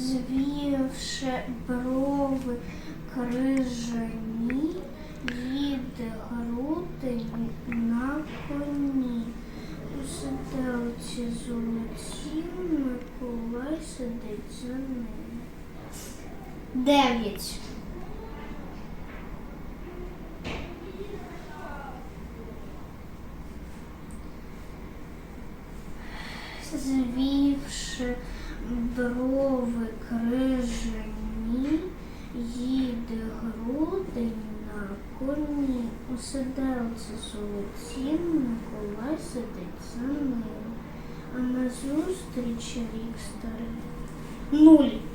звівши брови крижані, їде груди на коні. У сиделці золоті Миколай сидить за ним. Дев'ять. Звівши брови крижані, їде грудень на коні. У сиделці золоті Миколай сидить за ним. А назустріч рік старий. Нуль.